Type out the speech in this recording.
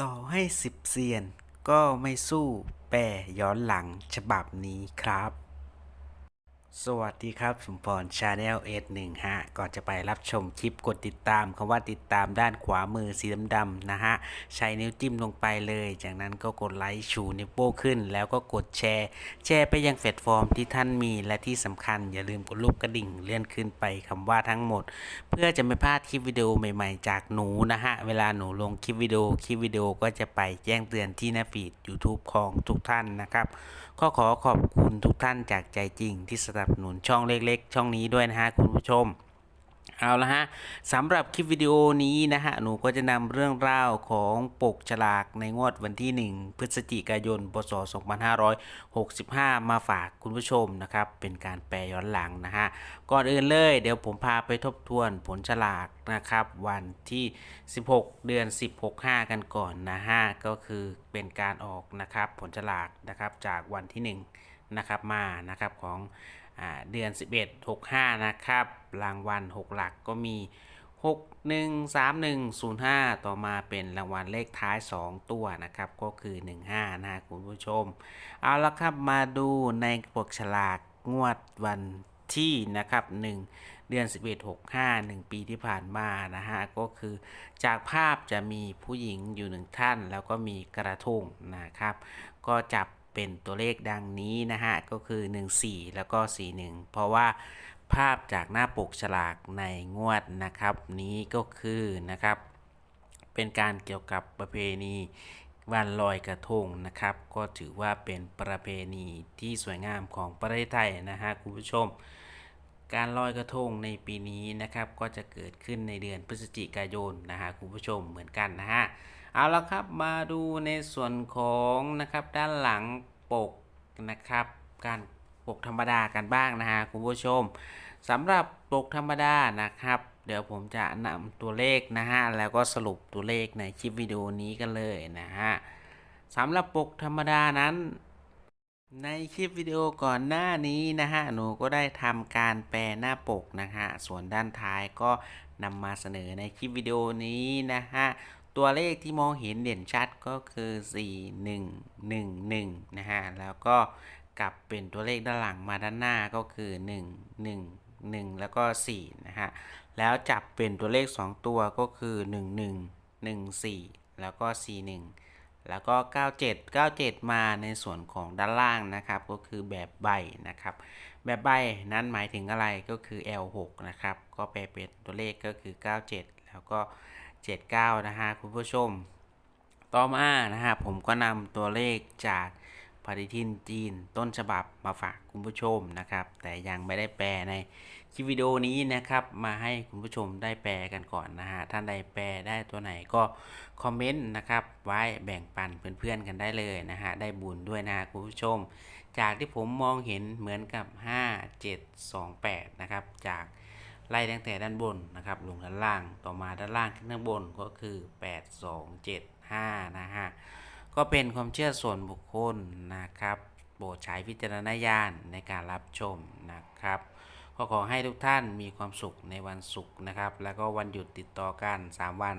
ต่อให้สิบเซียน ก็ไม่สู้แปรย้อนหลังฉบับนี้ครับ สวัสดีครับ สมพรชาแนลเอสหนึ่งฮะ ก่อนจะไปรับชมคลิปกดติดตามคำว่าติดตามด้านขวามือสีดำๆนะฮะ ใช้นิ้วจิ้มลงไปเลย จากนั้นก็กดไลค์ชูนิ้วโป้งขึ้น แล้วก็กดแชร์ แชร์ไปยังแพลตฟอร์มที่ท่านมีและที่สำคัญอย่าลืมกดรูปกระดิ่งเลื่อนขึ้นไปคำว่าทั้งหมด เพื่อจะไม่พลาดคลิปวิดีโอใหม่ๆ จากหนูนะฮะ เวลาหนูลงคลิปวิดีโอคลิปวิดีโอก็จะไปแจ้งเตือนที่หน้าฟีด YouTube ของทุกท่านนะครับก็ขอขอบคุณทุกท่านจากใจจริงที่สนับสนุนช่องเล็กๆ ช่องนี้ด้วยนะฮะคุณผู้ชมเอาละฮะสำหรับคลิปวิดีโอนี้นะฮะหนูก็จะนำเรื่องราวของปกฉลากในงวดวันที่ 1 พฤศจิกายนพศ2565 มาฝากคุณผู้ชมนะครับ เป็นการแปลย้อนหลังนะฮะก่อนอื่นเลยเดี๋ยวผมพาไปทบทวนผลฉลากนะครับ วันที่ 16 เดือน 16 5 กันก่อนนะฮะก็คือเป็นการออกนะครับผลฉลากนะครับจากวันที่ 1 นะครับมานะครับของ เดือน 11 65 นะครับ รางวัล 6 หลักก็มี 6 1 3 1 0 5 ต่อมาเป็นรางวัลเลขท้าย 2 ตัวนะครับ ก็คือ 15 นะคุณผู้ชม เอาละครับมาดูในปกฉลากงวดวันที่นะครับ 1 เดือน 11 65 1 ปีที่ผ่านมานะฮะ ก็คือจากภาพจะมีผู้หญิงอยู่หนึ่งท่าน แล้วก็มีกระทงนะครับ ก็จับ เป็นตัวเลขดังนี้นะฮะ ก็คือ 14 แล้วก็ 41 เพราะว่าภาพจากหน้าปกฉลากในงวดนะครับ นี้ก็คือนะครับ เป็นการเกี่ยวกับประเพณีวันลอยกระทงนะครับ ก็ถือว่าเป็นประเพณีที่สวยงามของประเทศไทยนะฮะคุณผู้ชม การลอยกระทงในปีนี้นะครับ ก็จะเกิดขึ้นในเดือนพฤศจิกายนนะฮะคุณผู้ชมเหมือนกันนะฮะ เอาละครับมาดูในส่วนของนะครับด้านหลังปกนะครับ การปกธรรมดากันบ้างนะฮะคุณผู้ชมสำหรับปกธรรมดานะครับ เดี๋ยวผมจะนำตัวเลขนะฮะแล้วก็สรุปตัวเลขในคลิปวิดีโอนี้กันเลยนะฮะสำหรับปกธรรมดานั้น ในคลิปวิดีโอก่อนหน้านี้นะฮะหนูก็ได้ทำการแปลหน้าปกนะฮะส่วนด้านท้ายก็นำมาเสนอในคลิปวิดีโอนี้นะฮะ ตัวเลขที่มองเห็นเด่นชัดก็คือ 4 1 1 1 นะฮะ แล้วก็กลับเป็นตัวเลขด้านหลังมาด้านหน้าก็คือ 1 1 1 แล้วก็ 4 นะฮะ แล้วจับเป็นตัวเลข 2 ตัวก็คือ 1 1 1 4 แล้วก็ 4 1 แล้วก็ 97 97 มาในส่วนของด้านล่างนะครับ ก็คือแบบใบนะครับ แบบใบนั้นหมายถึงอะไรก็คือ L6 นะครับ ก็แปลเป็นตัวเลขก็คือ 97 แล้วก็ 79 นะฮะคุณผู้ชม ต่อมานะฮะผมก็นำตัวเลขจากปฏิทินจีนต้นฉบับมาฝากคุณผู้ชมนะครับ แต่ยังไม่ได้แปลในคลิปวิดีโอนี้นะครับ มาให้คุณผู้ชมได้แปลกันก่อนนะฮะท่านใดแปลได้ตัวไหนก็คอมเมนต์นะครับไว้แบ่งปันเพื่อนๆกันได้เลยนะฮะได้บุญด้วยนะฮะคุณผู้ชม จากที่ผมมองเห็นเหมือนกับ 5 7 2 8 นะครับจาก ไล่ตั้งแต่ด้านบนนะครับลงด้านล่างต่อมาด้านล่างขึ้นด้านบนก็คือ 8 2 7 5 นะฮะ ก็เป็นความเชื่อส่วนบุคคลนะครับโปรดใช้วิจารณญาณในการรับชมนะครับก็ขอให้ทุกท่านมีความสุขในวันศุกร์นะครับ แล้วก็วันหยุดติดต่อกัน 3 วัน